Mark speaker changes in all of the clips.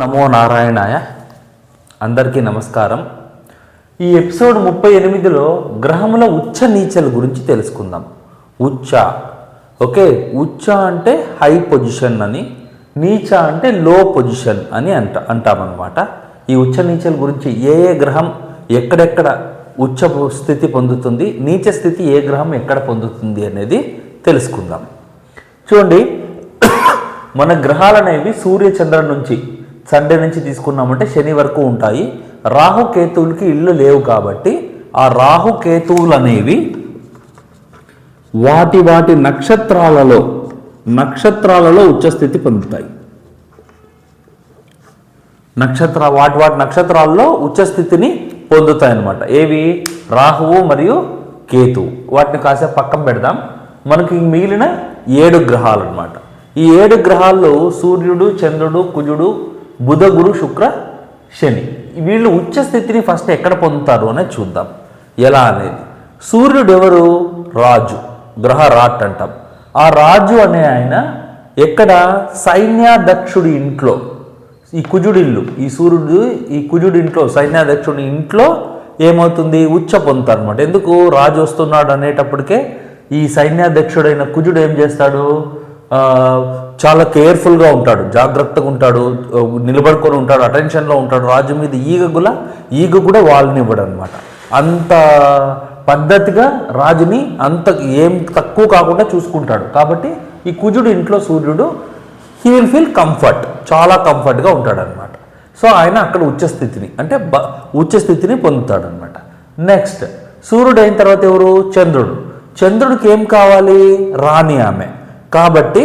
Speaker 1: నమో నారాయణాయ. అందరికీ నమస్కారం. ఈ ఎపిసోడ్ ముప్పై ఎనిమిదిలో గ్రహముల ఉచ్చ నీచల గురించి తెలుసుకుందాం. ఉచ్చ. ఓకే ఉచ్చ అంటే హై పొజిషన్ అని నీచ అంటే లో పొజిషన్ అని అంట అంటామన్నమాట. ఈ ఉచ్చ నీచల గురించి ఏ ఏ గ్రహం ఎక్కడెక్కడ ఉచ్చ స్థితి పొందుతుంది నీచ స్థితి ఏ గ్రహం ఎక్కడ పొందుతుంది అనేది తెలుసుకుందాం. చూడండి మన గ్రహాలు అనేవి సూర్య చంద్ర నుంచి సండే నుంచి తీసుకున్నామంటే శని వరకు ఉంటాయి. రాహు కేతువులకి ఇళ్ళు లేవు కాబట్టి ఆ రాహు కేతువులు అనేవి వాటి వాటి నక్షత్రాలలో నక్షత్రాలలో ఉచ్చస్థితి పొందుతాయి. నక్షత్ర వాటి వాటి నక్షత్రాల్లో ఉచ్చస్థితిని పొందుతాయి అన్నమాట ఏవి? రాహువు మరియు కేతు వాటిని కాసేపు పక్కన పెడదాం. మనకి మిగిలిన ఏడు గ్రహాలు అన్నమాట ఈ ఏడు గ్రహాల్లో సూర్యుడు చంద్రుడు కుజుడు బుధ గురు శుక్ర శని. వీళ్ళు ఉచ్చ స్థితిని ఫస్ట్ ఎక్కడ పొందుతారు అనేది చూద్దాం. ఎలా అనేది? సూర్యుడు ఎవరు? రాజు. గ్రహ రాట్ అంటాం. ఆ రాజు అనే ఆయన ఎక్కడ? సైన్యాధ్యక్షుడి ఇంట్లో. ఈ కుజుడిల్లు. ఈ సూర్యుడు ఈ కుజుడి ఇంట్లో సైన్యాధ్యక్షుడి ఇంట్లో ఏమవుతుంది? ఉచ్చ పొందుతారు అనమాట ఎందుకు? రాజు వస్తున్నాడు అనేటప్పటికే ఈ సైన్యాధ్యక్షుడైన కుజుడు ఏం చేస్తాడు? చాలా కేర్ఫుల్గా ఉంటాడు జాగ్రత్తగా ఉంటాడు నిలబడుకొని ఉంటాడు అటెన్షన్లో ఉంటాడు. రాజు మీద ఈగ కూడా ఈగ కూడా వాళ్ళనివ్వడు అనమాట అంత పద్ధతిగా రాజుని అంత ఏం తక్కువ కాకుండా చూసుకుంటాడు. కాబట్టి ఈ కుజుడు ఇంట్లో సూర్యుడు హీ విల్ ఫీల్ కంఫర్ట్ చాలా కంఫర్ట్గా ఉంటాడనమాట సో ఆయన అక్కడ ఉచ్చస్థితిని అంటే బ ఉచ్చస్థితిని పొందుతాడనమాట నెక్స్ట్ సూర్యుడు అయిన తర్వాత ఎవరు? చంద్రుడు. చంద్రుడికి ఏం కావాలి? రాణి ఆమె. కాబట్టి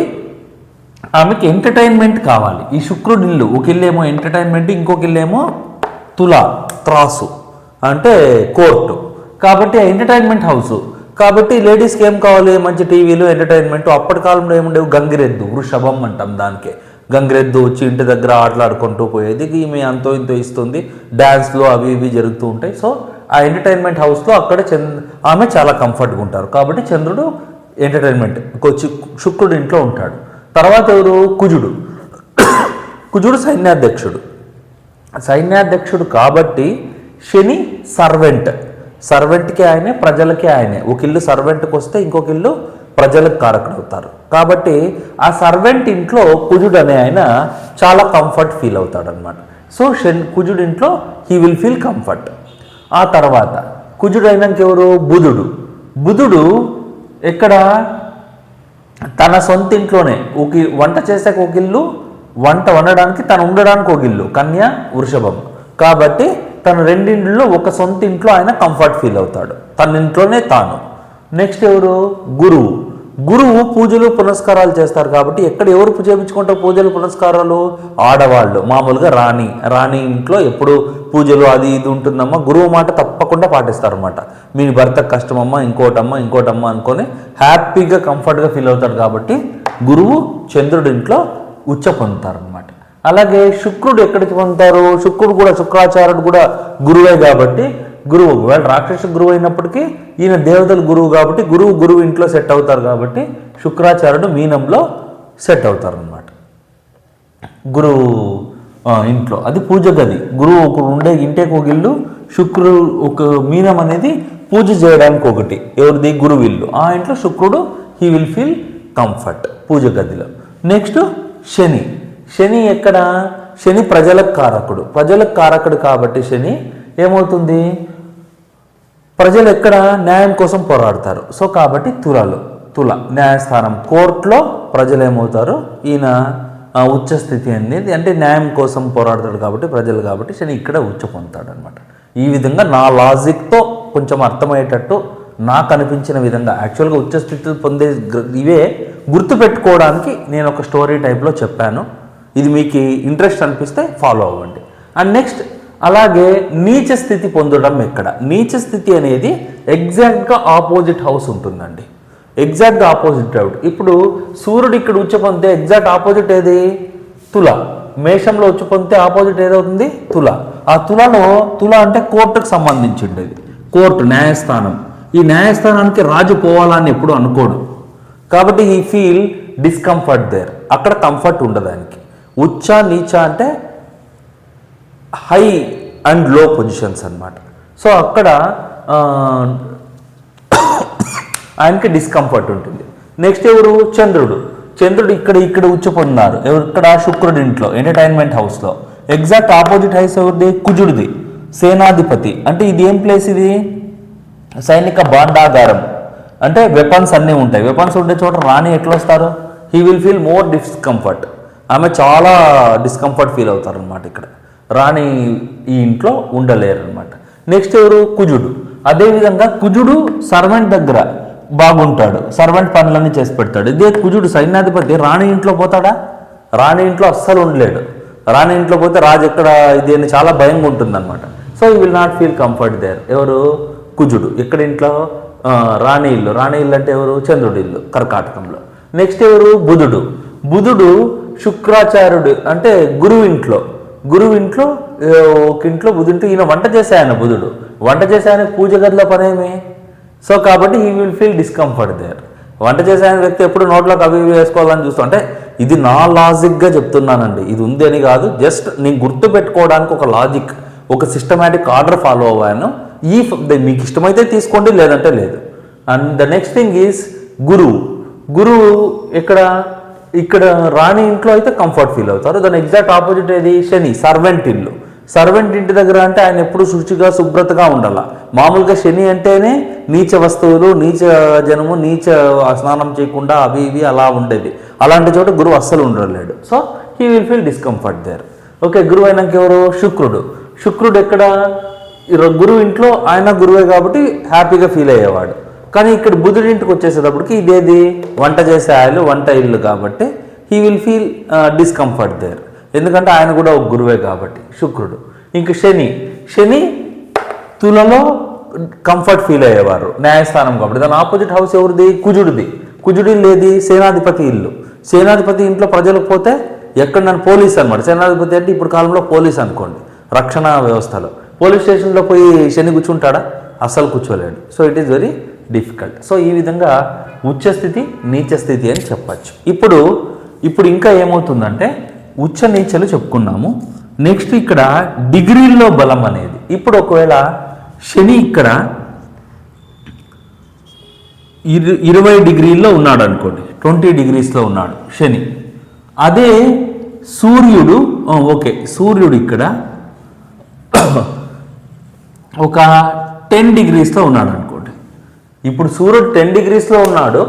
Speaker 1: ఆమెకి ఎంటర్టైన్మెంట్ కావాలి. ఈ శుక్రుడు ఇల్లు ఒక ఎంటర్టైన్మెంట్ ఇంకొక ఇల్లు తులా తుల త్రాసు అంటే కోర్టు. కాబట్టి ఎంటర్టైన్మెంట్ హౌస్ కాబట్టి లేడీస్కి ఏం కావాలి? మంచి టీవీలు ఎంటర్టైన్మెంట్ అప్పటి కాలంలో ఏముండేవి? గంగిరెద్దు వృషభం అంటాం దానికే. గంగిరెద్దు వచ్చి ఇంటి దగ్గర ఆటలాడుకుంటూ పోయేది. ఈమె అంతో ఇంతో ఇస్తుంది. డ్యాన్స్లు అవి ఇవి జరుగుతూ ఉంటాయి. సో ఆ ఎంటర్టైన్మెంట్ హౌస్లో అక్కడ చంద్ర ఆమె చాలా కంఫర్ట్గా ఉంటారు. కాబట్టి చంద్రుడు ఎంటర్టైన్మెంట్ వచ్చి శుక్రుడు ఇంట్లో ఉంటాడు. తర్వాత ఎవరు? కుజుడు. కుజుడు సైన్యాధ్యక్షుడు. సైన్యాధ్యక్షుడు కాబట్టి శని సర్వెంట్. సర్వెంట్కి ఆయనే ప్రజలకి ఆయనే. ఒక ఇల్లు సర్వెంట్కి వస్తే ఇంకొక ఇల్లు ప్రజలకు కారకుడు అవుతారు కాబట్టి ఆ సర్వెంట్ ఇంట్లో కుజుడు అనే ఆయన చాలా కంఫర్ట్ ఫీల్ అవుతాడనమాట సో శని కుజుడు ఇంట్లో హీ విల్ ఫీల్ కంఫర్ట్ ఆ తర్వాత కుజుడు అయినాక ఎవరు బుధుడు. బుధుడు ఎక్కడ? తన సొంత ఇంట్లోనే ఒక వంట చేసాక ఒక ఇల్లు వంట వండడానికి తను ఉండడానికి ఒక ఇల్లు కన్య వృషభం. కాబట్టి తన రెండింటిలో ఒక సొంత ఇంట్లో ఆయన కంఫర్ట్ ఫీల్ అవుతాడు. తన ఇంట్లోనే తాను. నెక్స్ట్ ఎవరు? గురువు. గురువు పూజలు పునస్కారాలు చేస్తారు కాబట్టి ఎక్కడ ఎవరు పూజ చేయించుకుంటారు? పూజలు పునస్కారాలు? ఆడవాళ్ళు మామూలుగా రాణి. రాణి ఇంట్లో ఎప్పుడు పూజలు అది ఇది ఉంటుందమ్మా గురువు మాట తప్పకుండా పాటిస్తారన్నమాట. మీ భర్త కష్టమమ్మా ఇంకోటమ్మా ఇంకోటమ్మా అనుకొని హ్యాపీగా కంఫర్ట్గా ఫీల్ అవుతాడు కాబట్టి గురువు చంద్రుడి ఇంట్లో ఉచ్చ పొందుతారనమాట అలాగే శుక్రుడు ఎక్కడికి పొందుతారు? శుక్రుడు కూడా శుక్రాచార్యుడు కూడా గురువే కాబట్టి గురువు ఒకవేళ రాక్షస గురువు అయినప్పటికీ ఈయన దేవతల గురువు కాబట్టి గురువు గురువు ఇంట్లో సెట్ అవుతారు కాబట్టి శుక్రాచార్యుడు మీనంలో సెట్ అవుతారు అనమాట గురువు ఇంట్లో. అది పూజ గది. గురువు ఒక ఉండే ఇంటికి ఒక ఇల్లు శుక్రుడు ఒక మీనం అనేది పూజ చేయడానికి ఒకటి. ఎవరిది? గురువు ఇల్లు. ఆ ఇంట్లో శుక్రుడు హీ విల్ ఫీల్ కంఫర్ట్ పూజ గదిలో. నెక్స్ట్ శని. శని ఎక్కడ? శని ప్రజలకు కారకుడు. ప్రజలకు కారకుడు కాబట్టి శని ఏమవుతుంది? ప్రజలు ఎక్కడ న్యాయం కోసం పోరాడతారు? సో కాబట్టి తులలు తుల న్యాయస్థానం కోర్టులో ప్రజలు ఏమవుతారు ఈయన ఆ, ఉచ్చ స్థితి అనేది అంటే న్యాయం కోసం పోరాడతాడు కాబట్టి ప్రజలు కాబట్టి శని ఇక్కడ ఉచ్చ పొందుతాడు అనమాట ఈ విధంగా నా లాజిక్తో కొంచెం అర్థమయ్యేటట్టు నాకు అనిపించిన విధంగా యాక్చువల్గా ఉచ్చ స్థితి పొందే ఇవే గుర్తుపెట్టుకోవడానికి నేను ఒక స్టోరీ టైప్లో చెప్పాను. ఇది మీకు ఇంట్రెస్ట్ అనిపిస్తే ఫాలో అవ్వండి. అండ్ నెక్స్ట్ అలాగే నీచ స్థితి పొందడం ఎక్కడ? నీచ స్థితి అనేది ఎగ్జాక్ట్గా ఆపోజిట్ హౌస్ ఉంటుందండి. ఎగ్జాక్ట్గా ఆపోజిట్ అవుట్ ఇప్పుడు సూర్యుడు ఇక్కడ ఉచ్చ పొందితే ఎగ్జాక్ట్ ఆపోజిట్ ఏది? తుల. మేషంలో ఉచ్చ పొందితే ఆపోజిట్ ఏదవుతుంది? తుల. ఆ తులలో తుల అంటే కోర్టుకు సంబంధించిండేది. కోర్టు న్యాయస్థానం. ఈ న్యాయస్థానానికి రాజు పోవాలని ఎప్పుడు అనుకోడు. కాబట్టి ఈ ఫీల్ డిస్కంఫర్ట్ దేర్ అక్కడ కంఫర్ట్ ఉండదానికి. ఉచ్చ నీచ అంటే హై అండ్లో పొజిషన్స్ అన్నమాట. సో అక్కడ ఆయనకి డిస్కంఫర్ట్ ఉంటుంది. నెక్స్ట్ ఎవరు? చంద్రుడు. చంద్రుడు ఇక్కడ ఇక్కడ ఉచ్చ పొందినారు ఎవరు? ఇక్కడ శుక్రుడి ఇంట్లో ఎంటర్టైన్మెంట్ హౌస్లో ఎగ్జాక్ట్ ఆపోజిట్ హౌస్ ఎవరిది? కుజుడిది. సేనాధిపతి. అంటే ఇది ఏం ప్లేస్ ఇది? సైనిక బాండాగారం. అంటే వెపన్స్ అన్నీ ఉంటాయి. వెపన్స్ ఉండే చోట రాణి ఎట్లా వస్తారు he will feel more discomfort ఆమె చాలా డిస్కంఫర్ట్ ఫీల్ అవుతారు అనమాట ఇక్కడ. రాణి ఈ ఇంట్లో ఉండలేరు అనమాట నెక్స్ట్ ఎవరు? కుజుడు. అదేవిధంగా కుజుడు సర్వెంట్ దగ్గర బాగుంటాడు. సర్వెంట్ పనులన్నీ చేసి పెడతాడు. ఇదే కుజుడు సైన్యాధిపతి. రాణి ఇంట్లో పోతాడా? రాణి ఇంట్లో అస్సలు ఉండలేడు. రాణి ఇంట్లో పోతే రాజు ఎక్కడ ఇది అని చాలా భయంగా ఉంటుందన్నమాట. So you will not feel comfort there ఎవరు? కుజుడు. ఇక్కడ ఇంట్లో? రాణి ఇల్లు. రాణి ఇల్లు అంటే ఎవరు? చంద్రుడి ఇల్లు కర్కాటకంలో. నెక్స్ట్ ఎవరు? బుధుడు. బుధుడు శుక్రాచార్యుడు అంటే గురువు ఇంట్లో. గురువు ఇంట్లో ఒక ఇంట్లో బుధుంటూ ఈయన వంట చేశాయన బుధుడు. వంట చేసే పూజ గదిలో పనేమి? సో కాబట్టి he will feel discomfort there వంట చేసే వ్యక్తి ఎప్పుడు నోట్లోకి అవి ఇవి వేసుకోవాలని చూస్తాం అంటే ఇది నా లాజిక్గా చెప్తున్నానండి. ఇది ఉంది అని కాదు. జస్ట్ నేను గుర్తు పెట్టుకోవడానికి ఒక లాజిక్ ఒక సిస్టమేటిక్ ఆర్డర్ ఫాలో అవ్వాను. ఈ ద- మీకు ఇష్టమైతే తీసుకోండి లేదంటే లేదు. And the next thing is గురువు. గురువు ఇక్కడ ఇక్కడ రాణి ఇంట్లో అయితే కంఫర్ట్ ఫీల్ అవుతారు. దాని ఎగ్జాక్ట్ ఆపోజిట్ ఏది? శని సర్వెంట్ ఇల్లు. సర్వెంట్ ఇంటి దగ్గర అంటే ఆయన ఎప్పుడు శుచిగా శుభ్రతగా ఉండాల. మామూలుగా శని అంటేనే నీచ వస్తువులు నీచ జనము నీచ స్నానం చేయకుండా అవి ఇవి అలా ఉండేది. అలాంటి చోట గురువు అస్సలు ఉండలేడు. So he will feel discomfort there okay గురువు అయినాక ఎవరు? శుక్రుడు. శుక్రుడు ఎక్కడ? గురువు ఇంట్లో ఆయన గురువే కాబట్టి హ్యాపీగా ఫీల్ అయ్యేవాడు. కానీ ఇక్కడ బుధుడి ఇంటికి వచ్చేసేటప్పటికి ఇదేది? వంట చేసే ఆయన వంట ఇల్లు కాబట్టి he will feel discomfort there ఎందుకంటే ఆయన కూడా ఒక గురువే కాబట్టి శుక్రుడు. ఇంక శని శని తులలో కంఫర్ట్ ఫీల్ అయ్యేవారు న్యాయస్థానం కాబట్టి. దాని ఆపోజిట్ హౌస్ ఎవరిది? కుజుడిది. కుజుడి లేది సేనాధిపతి ఇల్లు. సేనాధిపతి ఇంట్లో ప్రజలకు పోతే ఎక్కడ నన్ను పోలీస్ అనమాట సేనాధిపతి అంటే ఇప్పుడు కాలంలో పోలీస్ అనుకోండి రక్షణ వ్యవస్థలో. పోలీస్ స్టేషన్లో పోయి శని కూర్చుంటాడా? అస్సలు కూర్చోలేడు. So it is very difficult so ఈ విధంగా ఉచ్చ స్థితి నీచ స్థితి అని చెప్పచ్చు. ఇప్పుడు ఇప్పుడు ఇంకా ఏమవుతుందంటే ఉచ్చ నీచలు చెప్పుకున్నాము. నెక్స్ట్ ఇక్కడ డిగ్రీల్లో బలం అనేది. ఇప్పుడు ఒకవేళ శని ఇక్కడ ఇరు ఇరవై డిగ్రీల్లో ఉన్నాడు అనుకోండి. ట్వంటీ డిగ్రీస్లో ఉన్నాడు శని. అదే సూర్యుడు ఓకే సూర్యుడు ఇక్కడ ఒక టెన్ డిగ్రీస్లో ఉన్నాడు ఇప్పుడు సూర్యుడు టెన్ డిగ్రీస్లో ఉన్నాడు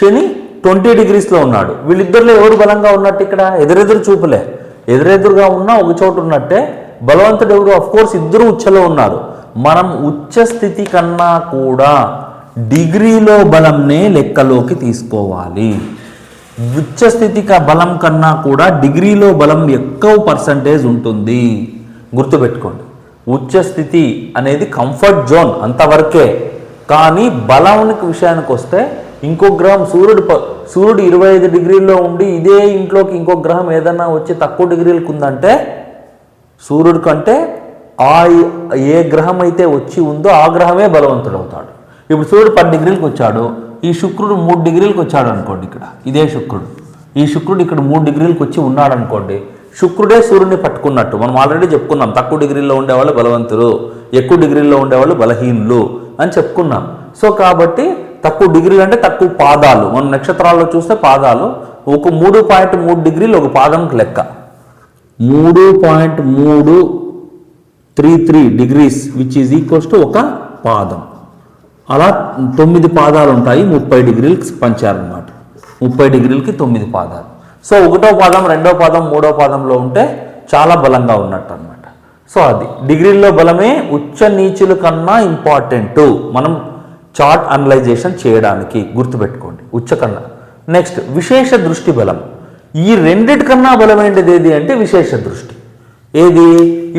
Speaker 1: శని ట్వంటీ డిగ్రీస్లో ఉన్నాడు. వీళ్ళిద్దరిలో ఎవరు బలంగా ఉన్నట్టు ఇక్కడ? ఎదురెదురు చూపులే. ఎదురెదురుగా ఉన్నా ఒక చోటు ఉన్నట్టే బలవంతుడు ఎవరు? కోర్స్ ఇద్దరు ఉచ్చలో ఉన్నారు. మనం ఉచ్చ స్థితి కన్నా కూడా డిగ్రీలో బలంనే లెక్కలోకి తీసుకోవాలి. ఉచ్చ స్థితి బలం కన్నా కూడా డిగ్రీలో బలం ఎక్కువ పర్సంటేజ్ ఉంటుంది. గుర్తుపెట్టుకోండి. ఉచ్చ స్థితి అనేది కంఫర్ట్ జోన్ అంతవరకే. కానీ బలానికి విషయానికి వస్తే ఇంకో గ్రహం సూర్యుడు ప- సూర్యుడు ఇరవై ఐదు డిగ్రీల్లో ఉండి ఇదే ఇంట్లోకి ఇంకో గ్రహం ఏదన్నా వచ్చి తక్కువ డిగ్రీలకు ఉందంటే సూర్యుడి కంటే ఆ ఏ గ్రహం అయితే వచ్చి ఉందో ఆ గ్రహమే బలవంతుడు అవుతాడు ఇప్పుడు సూర్యుడు పది డిగ్రీలకు వచ్చాడు ఈ శుక్రుడు మూడు డిగ్రీలకు వచ్చాడు అనుకోండి ఇక్కడ ఇదే శుక్రుడు. ఈ శుక్రుడు ఇక్కడ మూడు డిగ్రీలకు వచ్చి ఉన్నాడు అనుకోండి శుక్రుడే సూర్యుడిని పట్టుకున్నట్టు మనం ఆల్రెడీ చెప్పుకున్నాం తక్కువ డిగ్రీలో ఉండేవాళ్ళు బలవంతులు ఎక్కువ డిగ్రీలో ఉండేవాళ్ళు బలహీనులు. అని చెప్పుకున్నాం. సో కాబట్టి తక్కువ డిగ్రీలు అంటే తక్కువ పాదాలు. మనం నక్షత్రాల్లో చూస్తే పాదాలు ఒక మూడు పాయింట్ మూడు డిగ్రీలు ఒక పాదంకి లెక్క. మూడు పాయింట్ మూడు three three degrees which is equals to ఒక పాదం. అలా తొమ్మిది పాదాలు ఉంటాయి ముప్పై డిగ్రీలకి పంచారనమాట ముప్పై డిగ్రీలకి తొమ్మిది పాదాలు. సో ఒకటో పాదం రెండో పాదం మూడో పాదంలో ఉంటే చాలా బలంగా ఉన్నట్టు అనమాట సో అది డిగ్రీల్లో బలమే ఉచ్చ నీచుల కన్నా ఇంపార్టెంట్. మనం చార్ట్ అనలైజేషన్ చేయడానికి గుర్తుపెట్టుకోండి ఉచ్చ కన్నా. నెక్స్ట్ విశేష దృష్టి బలం. ఈ రెండిటికన్నా బలమైనది ఏది అంటే విశేష దృష్టి. ఏది?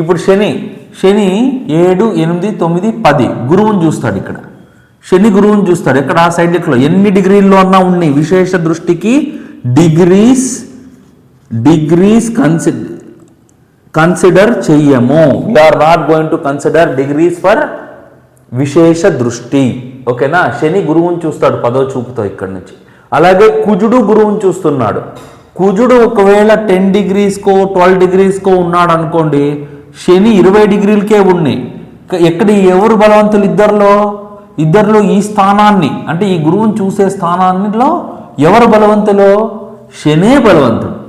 Speaker 1: ఇప్పుడు శని. శని ఏడు ఎనిమిది తొమ్మిది పది. గురువుని చూస్తాడు ఇక్కడ. శని గురువుని చూస్తాడు. ఇక్కడ ఆ సైడ్లో ఎన్ని డిగ్రీల్లో అన్నా ఉన్నాయి. విశేష దృష్టికి డిగ్రీస్ డిగ్రీస్ కన్సిడర్ కన్సిడర్ చెయ్యము. Are not going to consider degrees for విశేష దృష్టి. ఓకేనా శని గురువుని చూస్తాడు పదో చూపుతో ఇక్కడి నుంచి. అలాగే కుజుడు గురువుని చూస్తున్నాడు. కుజుడు ఒకవేళ టెన్ డిగ్రీస్కో ట్వెల్వ్ డిగ్రీస్కో ఉన్నాడు అనుకోండి శని ఇరవై డిగ్రీలకే ఉన్నాయి ఎక్కడ ఎవరు బలవంతులు ఇద్దరిలో? ఇద్దరిలో ఈ స్థానాన్ని అంటే ఈ గురువుని చూసే స్థానాన్నిలో ఎవరు బలవంతులో? శనే బలవంతుడు.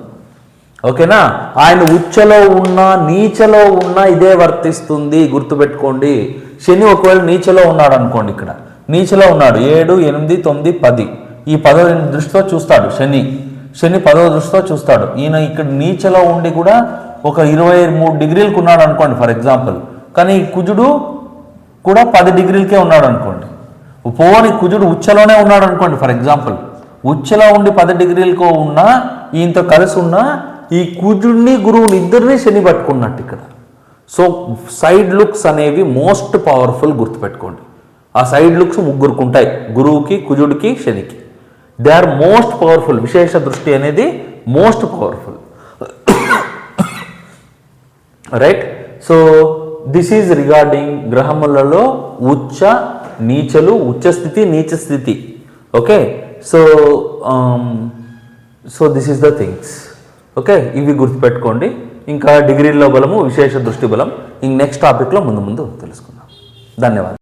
Speaker 1: ఓకేనా? ఆయన ఉచ్చలో ఉన్నా నీచలో ఉన్నా ఇదే వర్తిస్తుంది. గుర్తుపెట్టుకోండి. శని ఒకవేళ నీచలో ఉన్నాడు అనుకోండి ఇక్కడ. నీచలో ఉన్నాడు. ఏడు ఎనిమిది తొమ్మిది పది. ఈ పదవ దృష్టితో చూస్తాడు శని. శని పదవ దృష్టితో చూస్తాడు. ఈయన ఇక్కడ నీచలో ఉండి కూడా ఒక ఇరవై మూడు డిగ్రీలకు ఉన్నాడు అనుకోండి ఫర్ ఎగ్జాంపుల్. కానీ కుజుడు కూడా పది డిగ్రీలకే ఉన్నాడు అనుకోండి. పోని కుజుడు ఉచ్చలోనే ఉన్నాడు అనుకోండి ఫర్ ఎగ్జాంపుల్. ఉచ్చలో ఉండి పది డిగ్రీలకు ఉన్నా ఈయనతో కలిసి ఉన్నా ఈ కుజుడిని గురువుని ఇద్దరిని శని పట్టుకున్నట్టు ఇక్కడ. సో సైడ్ లుక్స్ అనేవి మోస్ట్ పవర్ఫుల్ గుర్తుపెట్టుకోండి. ఆ సైడ్ లుక్స్ ముగ్గురికి ఉంటాయి గురువుకి కుజుడికి శనికి. దే ఆర్ మోస్ట్ పవర్ఫుల్ విశేష దృష్టి అనేది most powerful right so this is regarding గ్రహములలో ఉచ్చ నీచలు ఉచ్చ స్థితి నీచ స్థితి. Okay so so this is the things okay? ఇవి గుర్తుపెట్టుకోండి. ఇంకా డిగ్రీలో బలము విశేష దృష్టి బలం. ఇంక నెక్స్ట్ టాపిక్లో ముందు ముందు తెలుసుకుందాం. ధన్యవాదాలు.